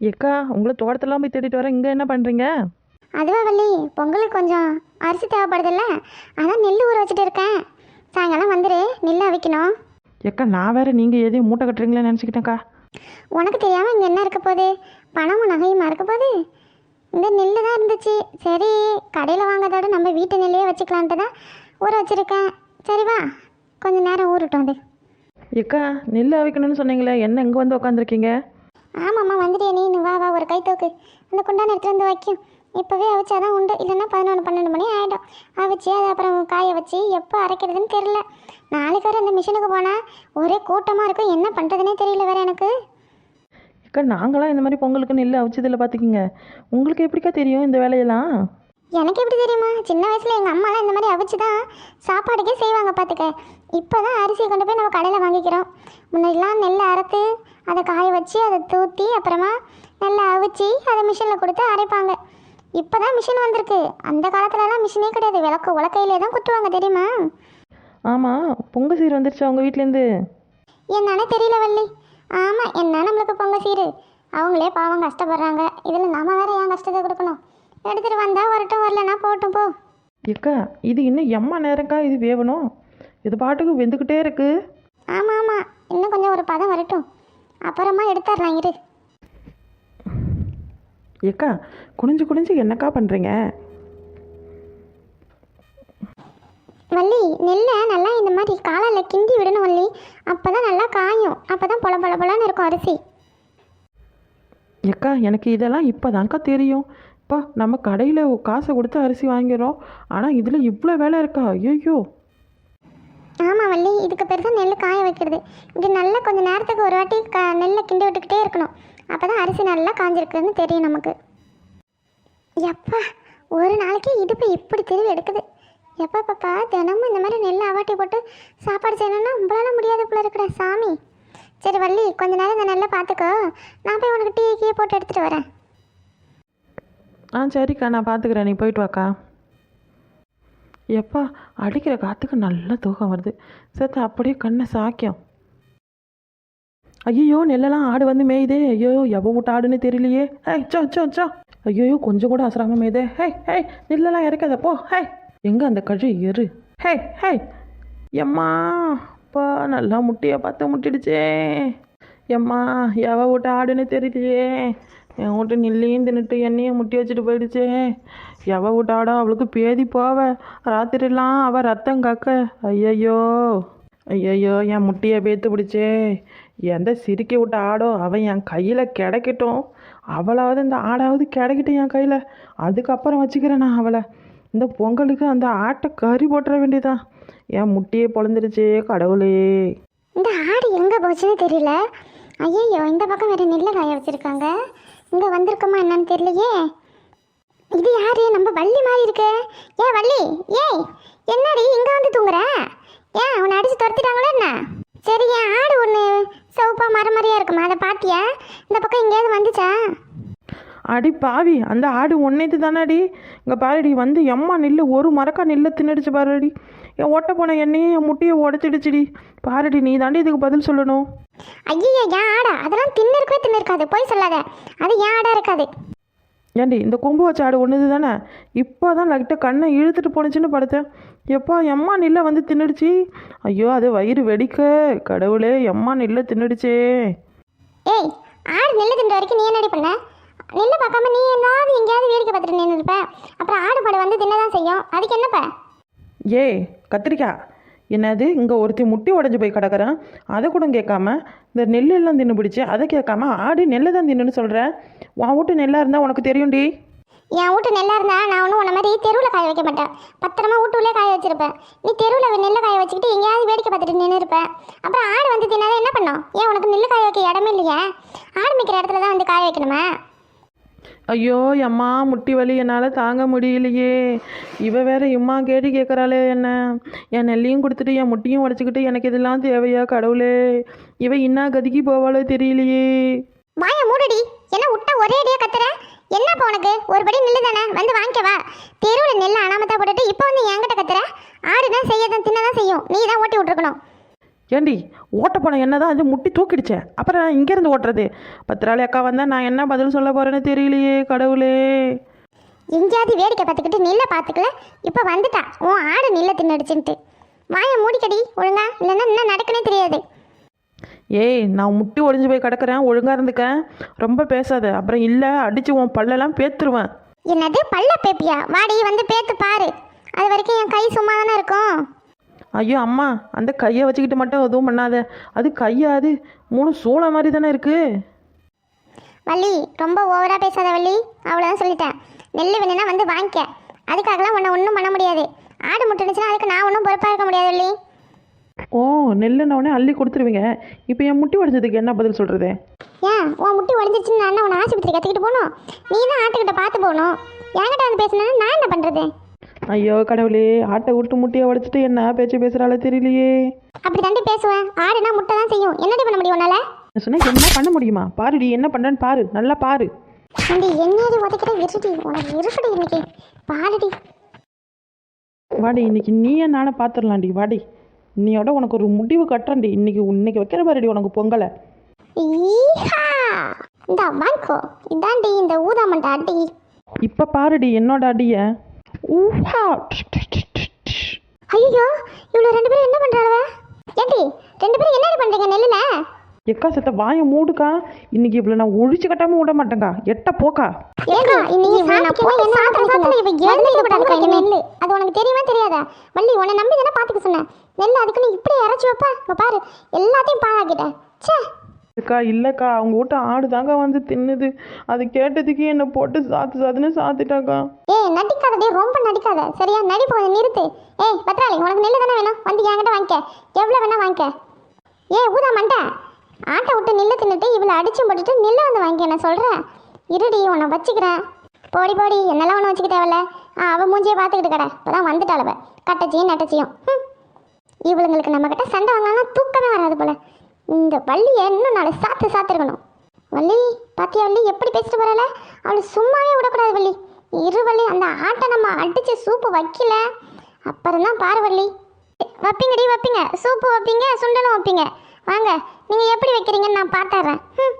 ஏக்கா உங்களை தோட்டத்தெல்லாம் போய் தேடிட்டு வரேன் இங்கே என்ன பண்ணுறீங்க அதுவா வள்ளி பொங்கலுக்கு கொஞ்சம் அரிசி தேவைப்படுதில்ல? அதான் நெல் ஊற வச்சுட்டு இருக்கேன். சாயங்காலம் வந்துரு நெல் அவிக்கணும். ஏக்கா நான் வேற நீங்கள் எதையும் மூட்டை கட்டுறீங்களேன்னு நினச்சிக்கிட்டேன்க்கா. உனக்கு தெரியாமல் இங்கே என்ன இருக்க போகுது? பணமும் நகையுமா இருக்க போகுது? இந்த நெல் தான் இருந்துச்சு. சரி கடையில் வாங்கிறதோட நம்ம வீட்டு நெல்லையே வச்சுக்கலான்ட்டு தான் ஊற வச்சுருக்கேன். சரி வா. கொஞ்சம் நேரம் ஊறட்டும் அது. ஏக்கா நெல் அவிக்கணும்னு சொன்னீங்களே என்ன இங்கே வந்து உட்காந்துருக்கீங்க ஆமாம்மா வந்துட்டே நீ. வா வா ஒரு கை தூக்கு. அந்த குண்டான எடுத்துட்டு வந்து வைக்கும். இப்போவே அவிச்சாதான் உண்டு. இல்லைன்னா பதினொன்று பன்னெண்டு மணி ஆகிடும் அவிச்சு அதை அப்புறம் காய வச்சு எப்போ அரைக்கிறதுன்னு தெரியல. நாளைக்கு வர அந்த மிஷினுக்கு போனால் ஒரே கூட்டமாக இருக்கும். என்ன பண்ணுறதுனே தெரியல வேறு எனக்கு. அக்கா நாங்களாம் இந்த மாதிரி பொங்கலுக்கு நெல் அவிச்சதில் பார்த்துக்கிங்க உங்களுக்கு எப்படிக்கா தெரியும் இந்த வேலையெல்லாம்? எனக்கு எப்படி தெரியுமா? சின்ன வயசில் எங்கள் அம்மாலாம் இந்த மாதிரி அவிச்சு தான் சாப்பாடுக்கே செய்வாங்க பார்த்துக்க இப்போ தான் அரிசியை கொண்டு போய் நம்ம கடையில் வாங்கிக்கிறோம். முன்னாடிலாம் நெல் அறுத்து அதை காய வச்சு அதை தூத்தி அப்புறமா நெல்லை அவிச்சு அதை மிஷினில் கொடுத்து அரைப்பாங்க. இப்போ தான் மிஷின் வந்திருக்கு. அந்த காலத்துலலாம் மிஷினே கிடையாது. விளக்கு உலக்கையிலே தான் குத்துவாங்க தெரியுமா? ஆமாம் பொங்கல் சீர் வந்துருச்சா உங்கள் வீட்டிலேருந்து என்னன்னு தெரியல வள்ளி. ஆமாம் என்ன நம்மளுக்கு பொங்க சீரு? அவங்களே பாவம் கஷ்டப்படுறாங்க. இதில் நாம வேற ஏன் கஷ்டத்தை கொடுக்கணும்? எடுத்துகிட்டு வந்தால் வரட்டும் வரலன்னா போட்டும் போ. ஏக்கா இது இன்னும் எம்மா நேரம்க்கா இது வேவணும். இது பாட்டுக்கு வெந்துக்கிட்டே இருக்கு. ஆமாம் ஆமாம் இன்னும் கொஞ்சம் ஒரு பதம் வரட்டும். அப்புறமா எடுத்துடலாம் இரு. ஏக்கா குனிஞ்சு குனிஞ்சு என்னக்கா பண்ணுறீங்க வள்ளி நெல்லை நல்லா இந்த மாதிரி காலால் கிண்டி விடணும் வள்ளி. அப்போ தான் நல்லா காயும். அப்போ தான் பொல பொல பொலன்னு இருக்கும் அரிசி. ஏக்கா எனக்கு இதெல்லாம் இப்போ தான்க்கா தெரியும். அப்பா நம்ம கடையில் காசை கொடுத்து அரிசி வாங்கிறோம் ஆனால் இதில் இவ்வளோ வேலை இருக்கா? ஐயோ ஆமாம் வள்ளி இதுக்கு பெருசாக நெல் காய வைக்கிறது. இப்படி நல்லா கொஞ்சம் நேரத்துக்கு ஒரு வாட்டி க நெல்லை கிண்டி விட்டுக்கிட்டே இருக்கணும். அப்போ தான் அரிசி நல்லா காஞ்சிருக்குன்னு தெரியும் நமக்கு. எப்பா ஒரு நாளைக்கு இடுப்பு இப்படி திருவி எடுக்குது. எப்பா பாப்பா தினமும் இந்த மாதிரி நெல் அவாட்டி போட்டு சாப்பாடு செய்யணும்னா உங்களால் முடியாது போல இருக்கிற சாமி. சரி வள்ளி கொஞ்ச நேரம் இந்த நெல்லை பார்த்துக்கோ நான் போய் உனக்கு டீ கீ போட்டு எடுத்துகிட்டு வரேன். ஆ சரிக்கா நான் பார்த்துக்கிறேன் நீ போயிட்டு வாக்கா. எப்பா அடிக்கிற காற்றுக்கு நல்ல தூக்கம் வருது. சேர்த்து அப்படியே கண்ணை சாக்கியம் ஐயோ நெல்லெல்லாம் ஆடு வந்து மேயுதே. ஐயோ எவ்வளோ விட்டு ஆடுன்னு தெரியலையே. ஹே சோ சோ சோ. ஐயோ கொஞ்சம் கூட அசராம மேயுதே. ஹே ஹே நெல்லெல்லாம் இறக்காத போ. ஹே எங்கே அந்த கழு? எரு ஹே ஹே எம்மா அப்பா நல்லா முட்டியை பார்த்து முட்டிடுச்சே. எம்மா எவ விட்டு ஆடுன்னு தெரியலையே. என் வீட்டு நில்லையும் தின்னுட்டு என்னையும் முட்டி வச்சுட்டு போயிடுச்சே. எவ விட்டு அவளுக்கு பேதி போவ. ராத்திரிலாம் அவள் ரத்தம் கக்க. ஐயையோ. ஐயையோ என் முட்டியை பேத்து பிடிச்சே. எந்த சிரிக்க விட்ட ஆடோ அவன் என் கையில் கிடைக்கட்டும். அவளாவது இந்த ஆடாவது கிடைக்கட்டும் என் கையில். அதுக்கப்புறம் வச்சுக்கிறேன் நான் அவளை. இந்த பொங்கலுக்கு அந்த ஆட்டை கறி போட்டுற வேண்டியதான் என் முட்டியே பொழந்துருச்சே கடவுளே. இந்த ஆடு எங்கே போச்சுன்னு தெரியல. ஐயோ இந்த பக்கம் வேறு நெல்லை காய வச்சுருக்காங்க. இங்கே வந்திருக்கோமா என்னன்னு தெரியலையே. இது யாரு? நம்ம வள்ளி மாதிரி இருக்கு. ஏன் வள்ளி ஏய் என்னடி இங்கே வந்து தூங்குற? ஏன் உன்னை அடிச்சு துரத்திட்டாங்களோ என்ன? சரி என் ஆடு ஒன்று சவுப்பாக மரமறியாக இருக்குமா? அதை பார்த்தியா இந்த பக்கம் எங்கேயாவது வந்துச்சா? அடி பாவி அந்த ஆடு ஒன்னேது தானடி? இங்கே பாருடி வந்து எம்மா நெல்லு ஒரு மரக்கா நெல்லை தின்னுடுச்சு பாருடி. என் ஓட்ட போன எண்ணெயை என் முட்டியை உடச்சிடுச்சுடி. பாருடி நீ தாண்டி இதுக்கு பதில் சொல்லணும். ஐயோ ஏன் ஆடா அதெல்லாம் தின்னு இருக்கவே தின்னு இருக்காது போய் சொல்லாத. அது ஏன் ஆடா இருக்காது. ஏண்டி இந்த கொம்பு வச்ச ஆடு ஒன்றுது தானே? இப்போ தான் லைட்டாக கண்ணை இழுத்துட்டு போணுச்சுன்னு படுத்தேன். எப்பா எம்மா நெல்லை வந்து தின்னுடுச்சு? ஐயோ அது வயிறு வெடிக்க. கடவுளே எம்மா நெல்லை தின்னுடுச்சே. ஏய் ஆடு நெல்லு தின்ற வரைக்கும் நீ என்னடி பண்ண? நெல்லை பார்க்காம நீ எங்காவது எங்கேயாவது வேடிக்கை பார்த்துட்டு நின்று இருப்ப. அப்புறம் ஆடு மாடு வந்து தின்னதான் செய்யும். அதுக்கு என்னப்ப? ஏய் கத்திரிக்காய் என்னது இங்கே ஒருத்தி முட்டி உடஞ்சி போய் கிடக்குறேன் அதை கூட கேட்காம இந்த நெல் எல்லாம் தின்னு பிடிச்சி அதை கேட்காம ஆடு நெல்லை தான் தின்னுன்னு சொல்கிறேன் உன் வீட்டு நெல்லாக இருந்தால் உனக்கு தெரியும்டி என் வீட்டு நெல்லா இருந்தா நான் ஒன்றும் உன்ன மாதிரி தெருவில் காய வைக்க மாட்டேன். பத்திரமா வீட்டுள்ளே காய வச்சிருப்பேன். நீ தெருவில் நெல்லை காய வச்சுக்கிட்டு எங்கேயாவது வேடிக்கை பார்த்துட்டு நின்று இருப்பேன் அப்புறம் ஆடு வந்து தின்னாத என்ன பண்ணும்? ஏன் உனக்கு நெல் காய வைக்க இடமே இல்லையா? ஆடு மிக்கிற இடத்துல தான் வந்து காய வைக்கணுமா? ஐயோ அம்மா முட்டி வலி என்னால் தாங்க முடியலையே. இவ வேற இம்மா கேட்டு கேட்குறாளே என்ன? என் நெல்லையும் கொடுத்துட்டு என் முட்டியும் உடச்சிக்கிட்டு எனக்கு இதெல்லாம் தேவையா கடவுளே? இவ இன்னா கதிக்கு போவாளோ தெரியலையே. வாய மூடடி. என்ன விட்டா ஒரே அடியாக கத்துற? என்னப்பா உனக்கு? ஒரு படி நெல்லு தானே? வந்து வாங்கிக்கவா தெருவில் நெல்லை அனாமத்தா போட்டுட்டு இப்போ வந்து என்கிட்ட கத்துற? ஆடு தான் செய்யதான் தின்னதான் செய்யும். நீ தான் ஓட்டி விட்டுருக்கணும். ஏண்டி ஓட்ட போன என்ன தான் அது முட்டி தூக்கிடுச்சேன் அப்புறம் நான் இங்கேருந்து ஓட்டுறது. பத்திராளி அக்கா வந்தால் நான் என்ன பதில் சொல்ல போகிறேன்னு தெரியலையே கடவுளே. எங்கேயாவது வேடிக்கை பார்த்துக்கிட்டு நெல்லை பார்த்துக்கல. இப்போ வந்துட்டா. உன் ஆடு நெல்லை தின்னடிச்சுன்ட்டு. வாயை மூடிக்கடி ஒழுங்கா. இல்லைன்னா என்ன நடக்குனே தெரியாது. ஏய் நான் முட்டி ஒளிஞ்சு போய் கிடக்குறேன். ஒழுங்காக இருந்துக்க. ரொம்ப பேசாத. அப்புறம் இல்லை அடித்து உன் பல்லெல்லாம் பேத்துருவேன். என்னது? பல்ல பேப்பியா? வாடி வந்து பேத்து பாரு. அது வரைக்கும் என் கை சும்மா தானே இருக்கும். ஐயோ அம்மா அந்த கையை வச்சுக்கிட்டு மட்டும் எதுவும் பண்ணாத. அது கையாது மூணு சூளை மாதிரி தானே இருக்குது வள்ளி ரொம்ப ஓவராக பேசாத வள்ளி. அவ்வளோதான் சொல்லிட்டேன். நெல் வேணும்னா வந்து வாங்கிக்க. அதுக்காகலாம் உன்னை ஒன்றும் பண்ண முடியாது. ஆடு முட்டுனுச்சுன்னா அதுக்கு நான் ஒன்றும் பொறுப்பாக இருக்க முடியாது வள்ளி. ஓ நெல்லுனவுடனே அள்ளி கொடுத்துருவீங்க. இப்போ என் முட்டி உடைச்சதுக்கு என்ன பதில் சொல்கிறது ஏன் உன் முட்டி உடஞ்சிருச்சுன்னு நான் உன்னை ஆஸ்பத்திரி கற்றுக்கிட்டு போகணும்? நீ தான் ஆட்டுக்கிட்ட பார்த்து போகணும். என்கிட்ட வந்து பேசினா நான் என்ன பண்ணுறது ஐயோ கடவுளே ஆட்டை விட்டு முட்டியை உடைச்சிட்டு என்ன பேச்சு பேசுகிறாளே தெரியலையே. அப்படி தாண்டி பேசுவேன். ஆடுனா முட்டை தான் செய்யும். என்னடி பண்ண முடியும் உன்னால? நான் சொன்னேன் என்ன பண்ண முடியுமா? பாருடி என்ன பண்ணுறேன்னு பாரு. நல்லா பாரு. ஏண்டி என்னையடி உதைக்கிற? இருடி உனக்கு இருக்குடி இன்னைக்கு. பாடுடி வாடி இன்னைக்கு நீயே நானே பார்த்துடலாண்டி வாடி நீயோட உனக்கு ஒரு முடிவு கட்டுறேன்டி. இன்னைக்கு இன்னைக்கு வைக்கிற பாருடி உனக்கு பொங்கலை. இந்த வாங்கிக்கோ இதாண்டி இந்த ஊதாமண்ட அடி. இப்போ பாருடி என்னோட அடியை. ஊஹா. ஐயோ இவ்வளோ ரெண்டு பேரும் என்ன பண்ணுறாளுவ ஏண்டி ரெண்டு பேரும் என்னடி பண்ணுறீங்க நெல்லுல? எக்கா செத்த வாயை மூடுக்கா. இன்னைக்கு இவ்வளோ நான் ஒழிச்சு கட்டாமல் விட மாட்டேங்கா எட்ட போக்கா. ஏக்கா இன்னைக்கு சாப்பிட்டு போய் என்ன சாப்பிட இவ நெல்லு. அது உனக்கு தெரியுமா தெரியாதா? வள்ளி உன்னை நம்பி தானே பார்த்துக்க சொன்னேன். நெல் அதுக்கு நீ இப்படி இறச்சி வைப்ப? பாரு எல்லாத்தையும் பாழாக்கிட்ட ச்சே. இருக்கா இல்லைக்கா அவங்க வீட்டு ஆடு தாங்க வந்து தின்னுது. அது கேட்டதுக்கு என்னை போட்டு சாத்து சாத்துன்னு சாத்திட்டாக்கா. ஏய் நடிக்காதடி ரொம்ப நடிக்காத. சரியா? நடிப்பு கொஞ்சம் நிறுத்து. ஏய் பத்ராளி உனக்கு நெல்லு தானே வேணும்? வந்து என்கிட்ட வாங்கிக்க. எவ்வளோ வேணா வாங்கிக்க. ஏய் ஊதா மண்டேன் ஆட்டை விட்டு நெல்லு தின்னுட்டு இவளை அடிச்சு போட்டுட்டு நெல்லு வந்து வாங்கிக்க நான் சொல்கிறேன் இருடி உன்னை வச்சுக்கிறேன். போடி போடி என்னெல்லாம் ஒன்று வச்சுக்க தேவையில்ல. ஆ அவள் மூஞ்சியை பார்த்துக்கிட்டு கடை. இப்போ தான் வந்துட்டாளவ கட்டச்சியும் நட்டச்சியும். ம் இவளுங்களுக்கு நம்மக்கிட்ட சண்டை வாங்கினா தூக்கமே வராது போல். இந்த வள்ளியை இன்னும் நாளை சாத்து சாத்திருக்கணும். வள்ளி பாத்தியா வள்ளி எப்படி பேசிட்டு வரல அவளை சும்மாவே விடக்கூடாது வள்ளி. இரு வள்ளி அந்த ஆட்டை நம்ம அடிச்சு சூப்பு வைக்கல. அப்புறம் தான் பாரு வள்ளி. வைப்பீங்கடி வைப்பீங்க. சூப்பு வைப்பீங்க சுண்டலும் வைப்பீங்க. வாங்க நீங்கள் எப்படி வைக்கிறீங்கன்னு நான் பார்த்துறேன். ம்